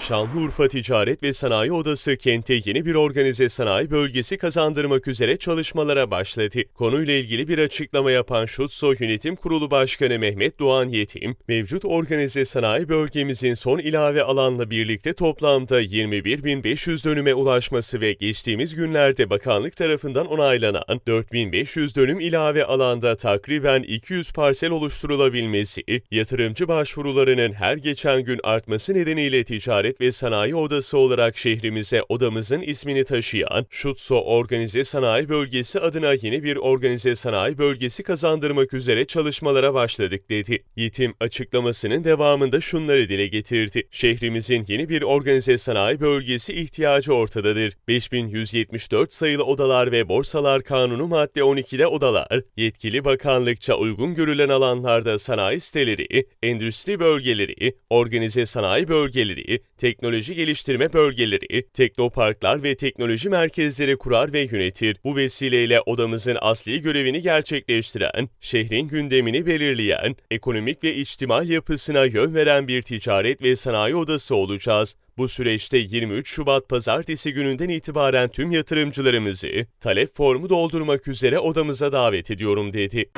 Şanlıurfa Ticaret ve Sanayi Odası kente yeni bir organize sanayi bölgesi kazandırmak üzere çalışmalara başladı. Konuyla ilgili bir açıklama yapan Şutso Yönetim Kurulu Başkanı Mehmet Doğan Yetim, mevcut organize sanayi bölgemizin son ilave alanla birlikte toplamda 21.500 dönüme ulaşması ve geçtiğimiz günlerde bakanlık tarafından onaylanan 4.500 dönüm ilave alanda takriben 200 parsel oluşturulabilmesi, yatırımcı başvurularının her geçen gün artması nedeniyle Ticaret ve Sanayi Odası olarak şehrimize odamızın ismini taşıyan Şutso Organize Sanayi Bölgesi adına yeni bir organize sanayi bölgesi kazandırmak üzere çalışmalara başladık dedi. Yetim açıklamasının devamında şunları dile getirdi. Şehrimizin yeni bir organize sanayi bölgesi ihtiyacı ortadadır. 5174 sayılı odalar ve borsalar kanunu madde 12'de odalar, yetkili bakanlıkça uygun görülen alanlarda sanayi siteleri, endüstri bölgeleri, organize sanayi bölgeleri, teknoloji geliştirme bölgeleri, teknoparklar ve teknoloji merkezleri kurar ve yönetir. Bu vesileyle odamızın asli görevini gerçekleştiren, şehrin gündemini belirleyen, ekonomik ve içtimal yapısına yön veren bir ticaret ve sanayi odası olacağız. Bu süreçte 23 Şubat pazartesi gününden itibaren tüm yatırımcılarımızı talep formu doldurmak üzere odamıza davet ediyorum dedi.